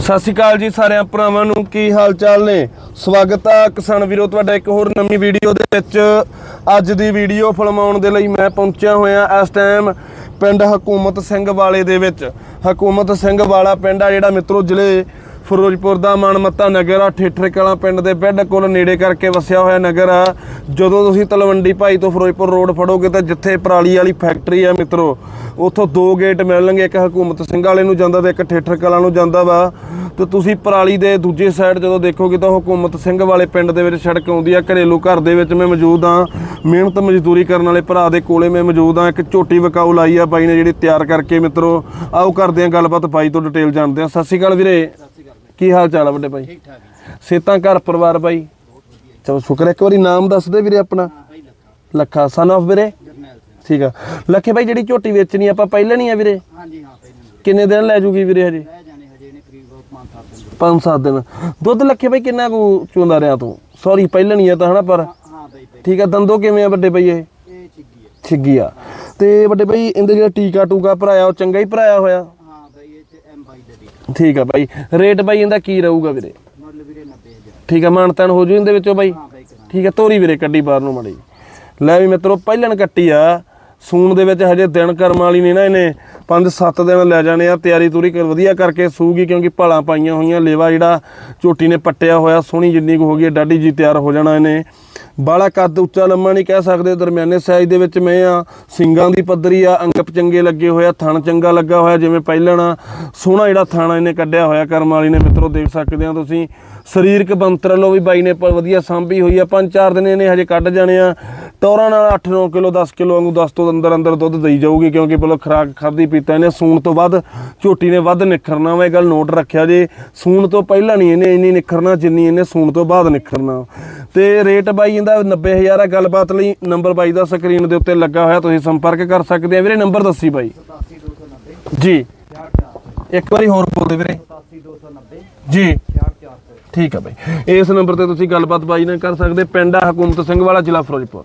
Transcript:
ਸਤਿ ਸ਼੍ਰੀ ਅਕਾਲ ਜੀ ਸਾਰਿਆਂ ਭਰਾਵਾਂ ਨੂੰ, ਕੀ ਹਾਲ ਚਾਲ ਨੇ? ਸਵਾਗਤ ਆ ਕਿਸਾਨ ਵੀਰੋ, ਤੁਹਾਡਾ ਇੱਕ ਹੋਰ ਨਵੀਂ ਵੀਡੀਓ ਦੇ ਵਿੱਚ। ਅੱਜ ਦੀ ਵੀਡੀਓ ਫਿਲਮਾਉਣ ਦੇ ਲਈ ਮੈਂ ਪਹੁੰਚਿਆ ਹੋਇਆ ਇਸ ਟਾਈਮ ਪਿੰਡ ਹਕੂਮਤ ਸਿੰਘ ਵਾਲੇ ਦੇ ਵਿੱਚ। ਹਕੂਮਤ ਸਿੰਘ ਵਾਲਾ ਪਿੰਡ ਆ ਜਿਹੜਾ ਮਿੱਤਰੋ, ਜ਼ਿਲ੍ਹੇ ਫਿਰੋਜ਼ਪੁਰ ਦਾ ਮਨਮੱਤਾ ਨਗਰ ਆ ਠੇਠਰ ਕਲਾ ਪਿੰਡ ਦੇ ਬੈੱਡ ਕੋਲ ਨੇੜੇ ਕਰਕੇ ਵਸਿਆ ਹੋਇਆ ਨਗਰ ਆ। ਜਦੋਂ ਤੁਸੀਂ ਤਲਵੰਡੀ ਭਾਈ ਤੋਂ ਫਿਰੋਜ਼ਪੁਰ ਰੋਡ ਫੜੋਗੇ ਤਾਂ ਜਿੱਥੇ ਪਰਾਲੀ ਵਾਲੀ ਫੈਕਟਰੀ ਆ ਮਿੱਤਰੋ ਉੱਥੋਂ ਦੋ ਗੇਟ ਮਿਲਣਗੇ ਇੱਕ ਹਕੂਮਤ ਸਿੰਘ ਵਾਲੇ ਨੂੰ ਜਾਂਦਾ ਤੇ ਇੱਕ ਠੇਠਰ ਕਲਾਂ ਨੂੰ ਜਾਂਦਾ ਵਾ। ਤੇ ਤੁਸੀਂ ਪਰਾਲੀ ਦੇ ਦੂਜੇ ਸਾਈਡ ਜਦੋਂ ਦੇਖੋਗੇ ਤਾਂ ਹਕੂਮਤ ਸਿੰਘ ਵਾਲੇ ਪਿੰਡ ਦੇ ਵਿੱਚ ਸੜਕ ਆਉਂਦੀ ਆ, ਘਰੇਲੂ ਘਰ ਦੇ ਵਿੱਚ ਮੈਂ ਮੌਜੂਦ ਆ। ਮਿਹਨਤ ਮਜ਼ਦੂਰੀ ਕਰਨ ਵਾਲੇ ਭਰਾ ਦੇ ਕੋਲੇ ਮੈਂ ਮੌਜੂਦ ਆ, ਇੱਕ ਝੋਟੀ ਵਕਾਊ ਲਾਈ ਆ ਬਾਈ ਨੇ ਜਿਹੜੀ ਤਿਆਰ ਕਰਕੇ ਮਿੱਤਰੋ, ਆਓ ਕਰਦੇ ਆ ਗੱਲਬਾਤ, ਬਾਈ ਤੋਂ ਡਿਟੇਲ ਜਾਣਦੇ ਆ। ਸਤਿ ਸ਼੍ਰੀ ਅਕਾਲ ਵੀਰੇ। ਕੀ ਹਾਲ ਚਾਲ ਆ ਵੱਡੇ ਭਾਈ ਠੀਕ ਠਾਕ ਸੇਤਾਂ ਘਰ ਪਰਿਵਾਰ ਬਾਈ? ਚਲੋ ਸ਼ੁਕਰ ਇੱਕ ਵਾਰੀ ਨਾਮ ਦੱਸ ਦੇ ਵੀਰੇ ਆਪਣਾ। ਲੱਖਾ ਸਨ ਆਫ ਵੀਰੇ। ਠੀਕ ਆ। ਲੱਖੇ ਭਾਈ ਜਿਹੜੀ ਝੋਟੀ ਵੇਚਣੀ ਆਪਾਂ ਪਹਿਲਾਂ ਨਹੀਂ ਆ ਵੀਰੇ? ਹਾਂਜੀ ਹਾਂ ਪਹਿਲਾਂ ਕਿੰਨੇ ਦਿਨ ਲੈ ਜੂਗੀ ਵੀਰੇ ਹਜੇ? ਰਹਿ ਜਾਣੇ ਹਜੇ ਨੇ ਕਰੀਬ 5-7 ਦਿਨ ਪੰਜ ਸੱਤ ਦਿਨ। ਦੁੱਧ ਲੱਖੇ ਭਾਈ ਕਿੰਨਾ ਕੁ ਚੋਂਦਾ ਰਿਆ ਤੂੰ? ਸੌਰੀ ਪਹਿਲਾਂ ਨਹੀਂ ਆ ਤਾਂ ਹਨਾ ਪਰ ਹਾਂ ਬਈ ਬਈ। ਠੀਕ ਆ ਦੰਦੋ ਕਿਵੇਂ ਆ ਵੱਡੇ ਭਾਈ ਇਹ? ਛਿੱਗੀ ਆ। ਤੇ ਵੱਡੇ ਭਾਈ ਇਹਦੇ ਜਿਹੜਾ ਟੀਕਾ ਟੂਕਾ ਭਰਾਇਆ ਉਹ ਚੰਗਾ ਹੀ ਭਰਾਇਆ ਹੋਇਆ? ਹਾਂ ਬਈ ਇਹ ਤੇ ਐਮ ਬਾਈ ਦੇ ਦੀ ਠੀਕ ਆ ਭਾਈ ਰੇਟ ਭਾਈ ਇਹਦਾ ਕੀ ਰਹੂਗਾ ਵੀਰੇ? ਮੁੱਲ ਵੀਰੇ 90000 ਠੀਕ ਆ ਮਾਨਤਾਨ ਹੋ ਜੂ ਇਹਦੇ ਵਿੱਚੋਂ ਬਈ? ਠੀਕ ਹੈ ਤੋਰੀ ਵੀਰੇ ਕੱਢੀ ਬਾਹਰ ਨੂੰ ਮੜੀ ਲੈ ਵੀ ਮਿੱਤਰੋ ਪਹਿਲਣ ਕੱਟੀ ਆ। ਸੂਣ ਦੇ ਵਿੱਚ ਹਜੇ ਦਿਨ ਕਰਮ ਵਾਲੀ ਨਹੀਂ ਨਾ ਇਹਨੇ। 5-7 ਦਿਨ ਲੈ ਜਾਣੇ ਆ ਤਿਆਰੀ ਤੂਰੀ ਕਰ ਵਧੀਆ ਕਰਕੇ ਸੂਗੀ ਕਿਉਂਕਿ ਭਾਲਾਂ ਪਾਈਆਂ ਹੋਈਆਂ ਲੇਵਾ ਜਿਹੜਾ ਝੋਟੀ ਨੇ ਪੱਟਿਆ ਹੋਇਆ ਸੋਹਣੀ ਜਿੰਨੀ ਕੁ ਹੋ ਗਈ ਹੈ, ਡਾਢੀ ਜੀ ਤਿਆਰ ਹੋ ਜਾਣਾ ਇਹਨੇ। ਬਾਲਾ ਕੱਦ ਉੱਚਾ ਲੰਮਾ ਨਹੀਂ ਕਹਿ ਸਕਦੇ। ਦਰਮਿਆਨੇ ਸਾਈਜ਼ ਦੇ ਵਿੱਚ ਮੈਂ ਆ ਸਿੰਗਾਂ ਦੀ ਪੱਧਰੀ ਆ। ਅੰਗਪ ਚੰਗੇ ਲੱਗੇ ਹੋਇਆ ਥਣ ਚੰਗਾ ਲੱਗਾ ਹੋਇਆ। ਜਿਵੇਂ ਪਹਿਲਣ ਆ। ਸੋਹਣਾ ਜਿਹੜਾ ਥਾਣਾ ਇਹਨੇ ਕੱਢਿਆ ਹੋਇਆ। ਕਰਮ ਵਾਲੀ ਨੇ ਮਿੱਤਰੋ, ਦੇਖ ਸਕਦੇ ਆ ਤੁਸੀਂ। ਸਰੀਰਕ ਬੰਤਰ ਲੋ ਵੀ ਬਾਈ ਨੇ ਪ- ਵਧੀਆ ਸਾਂਭੀ ਹੋਈ ਆ। ਪੰਜ ਚਾਰ ਦਿਨ ਇਹਨੇ ਹਜੇ ਕੱਢ ਜਾਣੇ ਆ। ਟੌਰਾਂ ਨਾਲ 8-9 ਕਿਲੋ 10 ਕਿਲੋ ਵਾਂਗੂ 10 ਤੋਂ ਅੰਦਰ ਅੰਦਰ ਦੁੱਧ ਦੇਈ ਜਾਊਗੀ। ਕਿਉਂਕਿ ਪਹਿਲਾਂ ਖਰਾਕ ਖਾਦੀ ਪੀਤਾ ਇਹਨੇ। ਸੂਣ ਤੋਂ ਵੱਧ ਝੋਟੀ ਨੇ ਵੱਧ ਨਿਖਰਨਾ ਵਾ। ਇਹ ਗੱਲ ਨੋਟ ਰੱਖਿਆ ਜੇ। ਸੂਣ ਤੋਂ ਪਹਿਲਾਂ ਨਹੀਂ ਇਹਨੇ ਇੰਨੀ ਨਿਖਰਨਾ, ਜਿੰਨੀ ਇਹਨੇ ਸੂਣ ਤੋਂ ਬਾਅਦ ਨਿਖਰਨਾ। ਤੇ ਰੇਟ ਬਾਈ ਇਹਦਾ 90000 ਆ, ਗੱਲਬਾਤ ਲਈ ਨੰਬਰ ਬਾਈ ਦਾ ਸਕਰੀਨ ਦੇ ਉੱਤੇ ਲੱਗਾ ਹੋਇਆ, ਤੁਸੀਂ ਸੰਪਰਕ ਕਰ ਸਕਦੇ ਆ ਵੀਰੇ, ਨੰਬਰ ਦੱਸੀ ਬਾਈ। ਜੀ। ਇੱਕ ਵਾਰੀ ਹੋਰ ਬੋਲ ਵੀਰੇ। 87290 ਜੀ। 44 ਠੀਕ ਆ ਬਾਈ। ਇਸ ਨੰਬਰ ਤੇ ਤੁਸੀਂ ਗੱਲਬਾਤ ਬਾਈ ਨਾਲ ਕਰ ਸਕਦੇ, ਪਿੰਡ ਆ ਹਕੂਮਤ ਸਿੰਘ ਵਾਲਾ, ਜ਼ਿਲ੍ਹਾ ਫਿਰੋਜ਼ਪੁਰ।